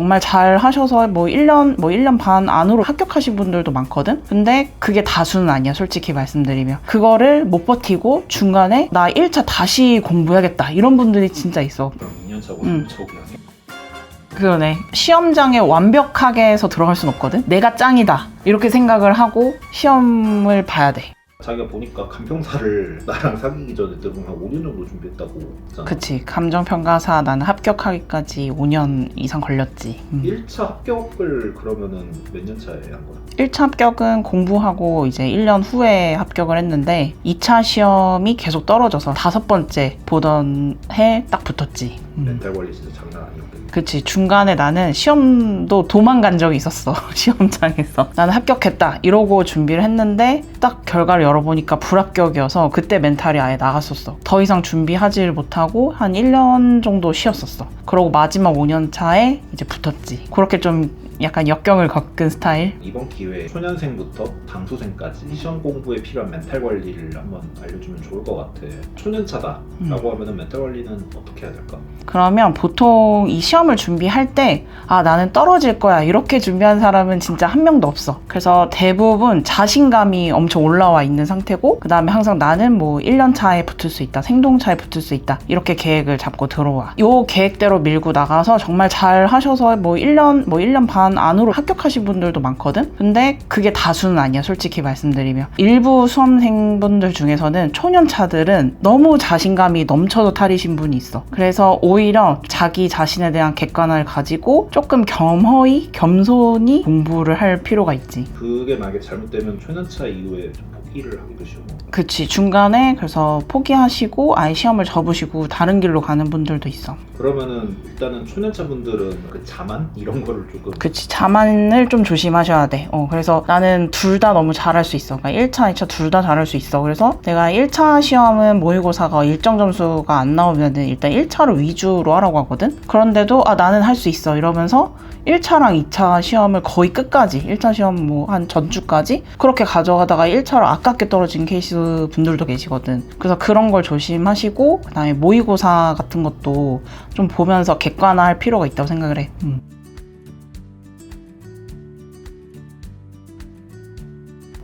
정말 잘 하셔서 뭐 1년, 뭐 1년 반 안으로 합격하신 분들도 많거든? 근데 그게 다수는 아니야, 솔직히 말씀드리면. 그거를 못 버티고 중간에 나 1차 다시 공부해야겠다. 이런 분들이 진짜 있어. 그럼 2년 차고 음. 3차 오기 하네. 그러네. 시험장에 완벽하게 해서 들어갈 순 없거든? 내가 짱이다. 이렇게 생각을 하고 시험을 봐야 돼. 자기가 보니까 간평사를 나랑 사귀기 전에 대부분 한 5년 정도 준비했다고 했잖아. 그치. 감정평가사 나는 합격하기까지 5년 이상 걸렸지. 음. 1차 합격을 그러면은 몇 년 차에 한 거야? 1차 합격은 공부하고 이제 1년 후에 합격을 했는데 2차 시험이 계속 떨어져서 다섯 번째 보던 해 딱 붙었지. 음. 멘탈 관리 진짜 장난 아니었겠네. 그치 중간에 나는 시험도 도망간 적이 있었어 시험장에서 나는 합격했다 이러고 준비를 했는데 딱 결과를 열어보니까 불합격이어서 그때 멘탈이 아예 나갔었어. 더 이상 준비하지를 못하고 한 1년 정도 쉬었었어. 그러고 마지막 5년 차에 이제 붙었지. 그렇게 좀 약간 역경을 겪은 스타일 이번 기회에 초년생부터 강수생까지 시험 공부에 필요한 멘탈 관리를 한번 알려주면 좋을 것 같아. 초년차다 음. 라고 하면은 멘탈 관리는 어떻게 해야 될까? 그러면 보통 이 시험을 준비할 때, 아, 나는 떨어질 거야. 이렇게 준비한 사람은 진짜 한 명도 없어. 그래서 대부분 자신감이 엄청 올라와 있는 상태고, 그 다음에 항상 나는 뭐 1년 차에 붙을 수 있다. 생동차에 붙을 수 있다. 이렇게 계획을 잡고 들어와. 요 계획대로 밀고 나가서 정말 잘 하셔서 뭐 1년, 뭐 1년 반 안으로 합격하신 분들도 많거든? 근데 그게 다수는 아니야. 솔직히 말씀드리면. 일부 수험생분들 중에서는 초년차들은 너무 자신감이 넘쳐서 탈이신 분이 있어. 그래서 오히려 자기 자신에 대한 객관을 가지고 조금 겸허히, 겸손히 공부를 할 필요가 있지. 그게 만약에 잘못되면 초년차 이후에 좀 포기를 하기도 쉬워. 그치. 중간에 그래서 포기하시고 아예 시험을 접으시고 다른 길로 가는 분들도 있어. 그러면은 일단은 초년차 분들은 그 자만 이런 거를 조금 그치. 자만을 좀 조심하셔야 돼. 어, 그래서 나는 둘 다 너무 잘할 수 있어. 그러니까 1차, 2차 둘 다 잘할 수 있어. 그래서 내가 1차 시험은 모의고사가 일정 점수가 안 나오면은 일단 1차를 위주로 하라고 하거든? 그런데도 아, 나는 할 수 있어. 이러면서 1차랑 2차 시험을 거의 끝까지, 1차 시험 뭐 한 전주까지 그렇게 가져가다가 1차로 아깝게 떨어진 케이스 분들도 계시거든. 그래서 그런 걸 조심하시고, 그 다음에 모의고사 같은 것도 좀 보면서 객관화할 필요가 있다고 생각을 해. 음.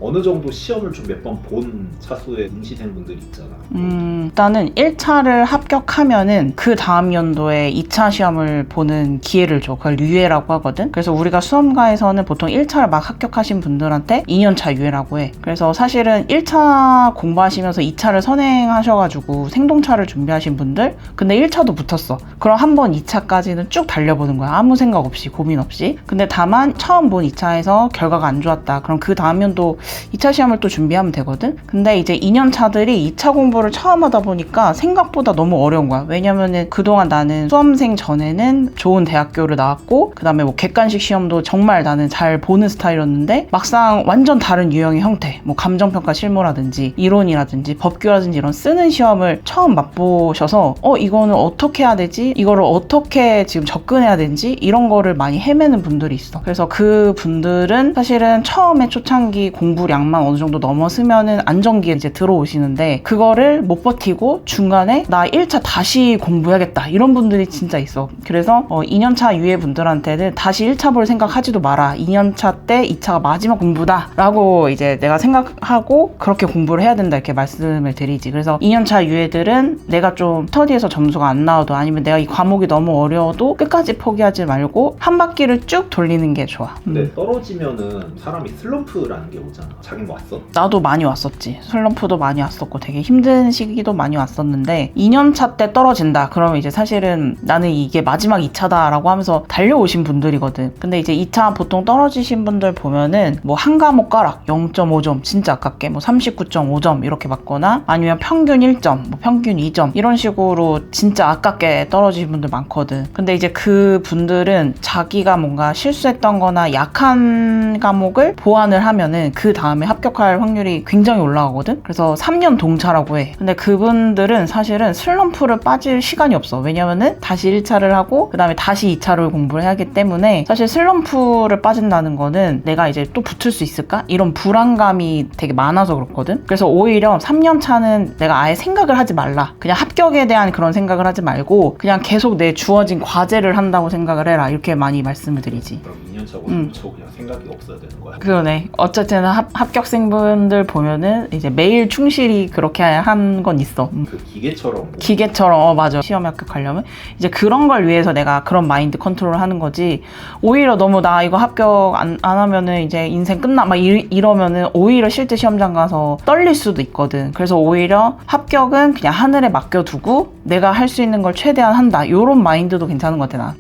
어느 정도 시험을 좀 몇 번 본 차수의 응시생 분들이 있잖아. 음, 일단은 1차를 합격하면은 그 다음 연도에 2차 시험을 보는 기회를 줘. 그걸 유예라고 하거든. 그래서 우리가 수험가에서는 보통 1차를 막 합격하신 분들한테 2년차 유예라고 해. 그래서 사실은 1차 공부하시면서 2차를 선행하셔가지고 생동차를 준비하신 분들, 근데 1차도 붙었어. 그럼 한 번 2차까지는 쭉 달려보는 거야. 아무 생각 없이, 고민 없이. 근데 다만 처음 본 2차에서 결과가 안 좋았다. 그럼 그 다음 연도 2차 시험을 또 준비하면 되거든? 근데 이제 2년 차들이 2차 공부를 처음 하다 보니까 생각보다 너무 어려운 거야. 왜냐면은 그동안 나는 수험생 전에는 좋은 대학교를 나왔고, 그 다음에 뭐 객관식 시험도 정말 나는 잘 보는 스타일이었는데, 막상 완전 다른 유형의 형태, 뭐 감정평가 실무라든지, 이론이라든지, 법규라든지 이런 쓰는 시험을 처음 맛보셔서, 어, 이거는 어떻게 해야 되지? 이거를 어떻게 지금 접근해야 되는지? 이런 거를 많이 헤매는 분들이 있어. 그래서 그 분들은 사실은 처음에 초창기 공부 량만 어느 정도 넘어서면은 안정기에 이제 들어오시는데 그거를 못 버티고 중간에 나 1차 다시 공부해야겠다 이런 분들이 진짜 있어. 그래서 어, 2년차 유예 분들한테는 다시 1차 볼 생각하지도 마라. 2년차 때 2차가 마지막 공부다 라고 이제 내가 생각하고 그렇게 공부를 해야 된다 이렇게 말씀을 드리지. 그래서 2년차 유예들은 내가 좀 스터디에서 점수가 안 나와도 아니면 내가 이 과목이 너무 어려워도 끝까지 포기하지 말고 한 바퀴를 쭉 돌리는 게 좋아. 음. 근데 떨어지면은 사람이 슬럼프라는 게 오잖아. 자긴 왔어? 나도 많이 왔었지. 슬럼프도 많이 왔었고 되게 힘든 시기도 많이 왔었는데 2년차 때 떨어진다. 그러면 이제 사실은 나는 이게 마지막 2차다라고 하면서 달려오신 분들이거든. 근데 이제 2차 보통 떨어지신 분들 보면은 뭐 한 과목 가락 0.5점 진짜 아깝게 뭐 39.5점 이렇게 받거나 아니면 평균 1점, 뭐 평균 2점 이런 식으로 진짜 아깝게 떨어지신 분들 많거든. 근데 이제 그 분들은 자기가 뭔가 실수했던 거나 약한 과목을 보완을 하면은 그 다음에 합격할 확률이 굉장히 올라가거든. 그래서 3년 동차라고 해. 근데 그분들은 사실은 슬럼프를 빠질 시간이 없어. 왜냐면은 다시 1차를 하고 그 다음에 다시 2차를 공부를 해야 하기 때문에 사실 슬럼프를 빠진다는 거는 내가 이제 또 붙을 수 있을까? 이런 불안감이 되게 많아서 그렇거든. 그래서 오히려 3년 차는 내가 아예 생각을 하지 말라. 그냥 합격에 대한 그런 생각을 하지 말고 그냥 계속 내 주어진 과제를 한다고 생각을 해라. 이렇게 많이 말씀을 드리지. 2년차고 음. 3년차고 그냥 생각이 없어야 되는 거야. 그러네. 어쨌든 합, 합격생분들 보면은 이제 매일 충실히 그렇게 한 건 있어. 음. 그 기계처럼 뭐 기계처럼 어 맞아 시험에 합격하려면 이제 그런 걸 위해서 내가 그런 마인드 컨트롤을 하는 거지 오히려 너무 나 이거 합격 안, 안 하면은 이제 인생 끝나 막 이, 이러면은 오히려 실제 시험장 가서 떨릴 수도 있거든 그래서 오히려 합격은 그냥 하늘에 맡겨두고 내가 할 수 있는 걸 최대한 한다 요런 마인드도 괜찮은 것 같아 난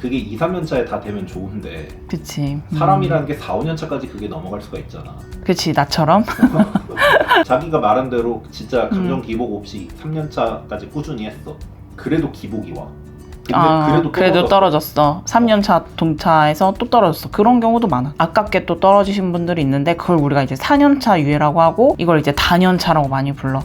그게 2, 3년차에 다 되면 좋은데 그치 음. 사람이라는 게 4, 5년차까지 그게 넘어갈 수가 있잖아. 그치 나처럼 자기가 말한 대로 진짜 감정 음. 기복 없이 3년차까지 꾸준히 했어. 그래도 기복이 와. 근데 아, 그래도, 떨어졌어. 떨어졌어. 3년 차 동차에서 또 떨어졌어. 그런 경우도 많아. 아깝게 또 떨어지신 분들이 있는데 그걸 우리가 이제 4년 차 유예라고 하고 이걸 이제 다년차라고 많이 불러.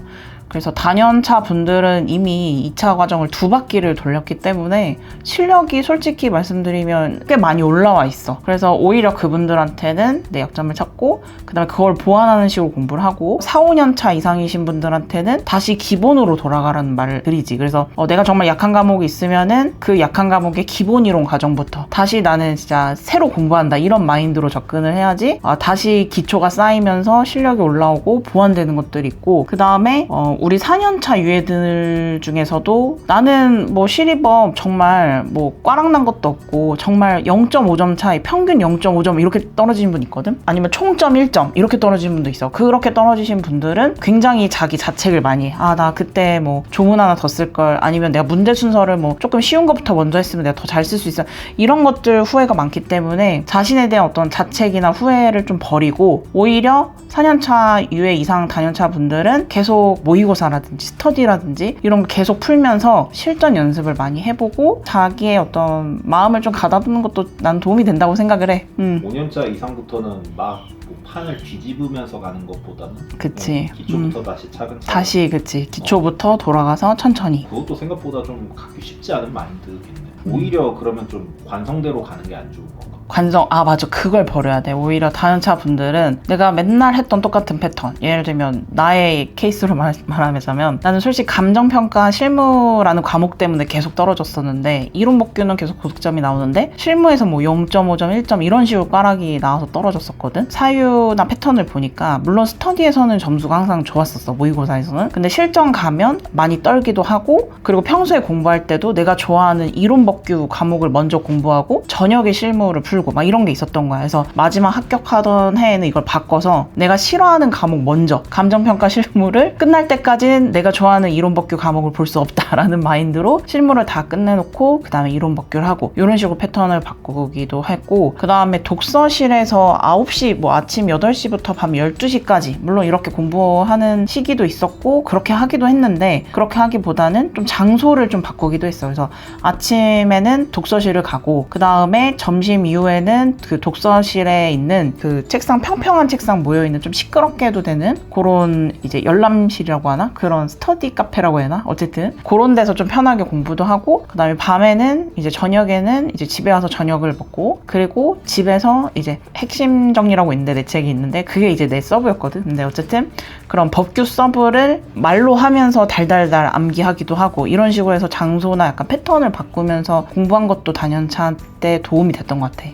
그래서 다년차 분들은 이미 2차 과정을 두 바퀴를 돌렸기 때문에 실력이 솔직히 말씀드리면 꽤 많이 올라와 있어. 그래서 오히려 그분들한테는 내 약점을 찾고 그다음에 그걸 보완하는 식으로 공부를 하고 4, 5년 차 이상이신 분들한테는 다시 기본으로 돌아가라는 말을 드리지. 그래서 어, 내가 정말 약한 과목이 있으면은 그 약한 과목의 기본 이론 과정부터 다시 나는 진짜 새로 공부한다 이런 마인드로 접근을 해야지 아, 다시 기초가 쌓이면서 실력이 올라오고 보완되는 것들이 있고 그 다음에 어, 우리 4년차 유해들 중에서도 나는 뭐 시리법 정말 뭐 꽈락난 것도 없고 정말 0.5점 차이 평균 0.5점 이렇게 떨어지는 분 있거든? 아니면 총점 1점 이렇게 떨어지는 분도 있어. 그렇게 떨어지신 분들은 굉장히 자기 자책을 많이 해. 아나 그때 뭐 조문 하나 더 쓸 걸 아니면 내가 문제 순서를 뭐 조금 쉬운 것부터 먼저 했으면 내가 더 잘 쓸 수 있어. 이런 것들 후회가 많기 때문에 자신에 대한 어떤 자책이나 후회를 좀 버리고 오히려 4년차 유예 이상 다년차 분들은 계속 모의 고사라든지 스터디라든지 이런 거 계속 풀면서 실전 연습을 많이 해보고 자기의 어떤 마음을 좀 가다듬는 것도 난 도움이 된다고 생각을 해. 음. 5년차 이상부터는 막뭐 판을 뒤집으면서 가는 것보다는 그치. 그냥 기초부터 다시 차근차근 다시 그치 기초부터 돌아가서 천천히. 그것도 생각보다 좀 갖기 쉽지 않은 마인드겠네. 오히려 그러면 좀 관성대로 가는 게 안 좋은 건가? 관성 아 맞아. 그걸 버려야 돼. 오히려 다연차 분들은 내가 맨날 했던 똑같은 패턴. 예를 들면 나의 케이스로 말, 말하자면 나는 솔직히 감정평가 실무라는 과목 때문에 계속 떨어졌었는데 이론 복규는 계속 고득점이 나오는데 실무에서 뭐 0.5점 1점 이런 식으로 꽈락이 나와서 떨어졌었거든. 사유나 패턴을 보니까 물론 스터디에서는 점수가 항상 좋았었어 모의고사에서는. 근데 실전 가면 많이 떨기도 하고 그리고 평소에 공부할 때도 내가 좋아하는 이론 복규 과목을 먼저 공부하고 저녁에 실무를 풀고 막 이런 게 있었던 거야. 그래서 마지막 합격하던 해에는 이걸 바꿔서 내가 싫어하는 과목 먼저 감정평가 실무를 끝날 때까지는 내가 좋아하는 이론 법규 과목을 볼 수 없다라는 마인드로 실무를 다 끝내놓고 그 다음에 이론 법규를 하고 이런 식으로 패턴을 바꾸기도 했고 그 다음에 독서실에서 9시 뭐 아침 8시부터 밤 12시까지 물론 이렇게 공부하는 시기도 있었고 그렇게 하기도 했는데 그렇게 하기보다는 좀 장소를 좀 바꾸기도 했어요. 그래서 아침에는 독서실을 가고 그 다음에 점심 이후 에는 그 독서실에 있는 그 책상 평평한 책상 모여 있는 좀 시끄럽게 해도 되는 그런 이제 열람실이라고 하나? 그런 스터디 카페라고 해야 하나? 어쨌든 그런 데서 좀 편하게 공부도 하고 그 다음에 밤에는 이제 저녁에는 이제 집에 와서 저녁을 먹고 그리고 집에서 이제 핵심 정리라고 있는데 내 책이 있는데 그게 이제 내 서브였거든. 근데 어쨌든 그런 법규 서브를 말로 하면서 달달달 암기하기도 하고 이런 식으로 해서 장소나 약간 패턴을 바꾸면서 공부한 것도 단연차 때 도움이 됐던 것 같아.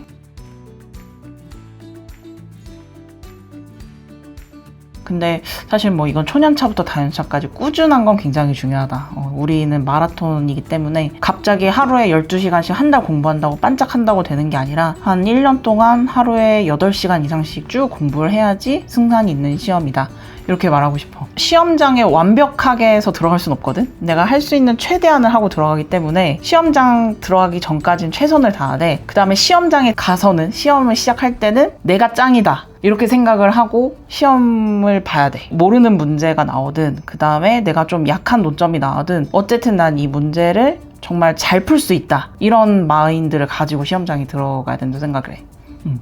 근데 사실 뭐 이건 초년차부터 다연차까지 꾸준한 건 굉장히 중요하다. 어, 우리는 마라톤이기 때문에 갑자기 하루에 12시간씩 한 달 공부한다고 반짝한다고 되는 게 아니라 한 1년 동안 하루에 8시간 이상씩 쭉 공부를 해야지 승산이 있는 시험이다. 이렇게 말하고 싶어. 시험장에 완벽하게 해서 들어갈 순 없거든? 내가 할 수 있는 최대한을 하고 들어가기 때문에 시험장 들어가기 전까지는 최선을 다하되 그 다음에 시험장에 가서는 시험을 시작할 때는 내가 짱이다. 이렇게 생각을 하고 시험을 봐야 돼. 모르는 문제가 나오든 그 다음에 내가 좀 약한 논점이 나오든 어쨌든 난 이 문제를 정말 잘 풀 수 있다 이런 마인드를 가지고 시험장에 들어가야 된다고 생각을 해. 음.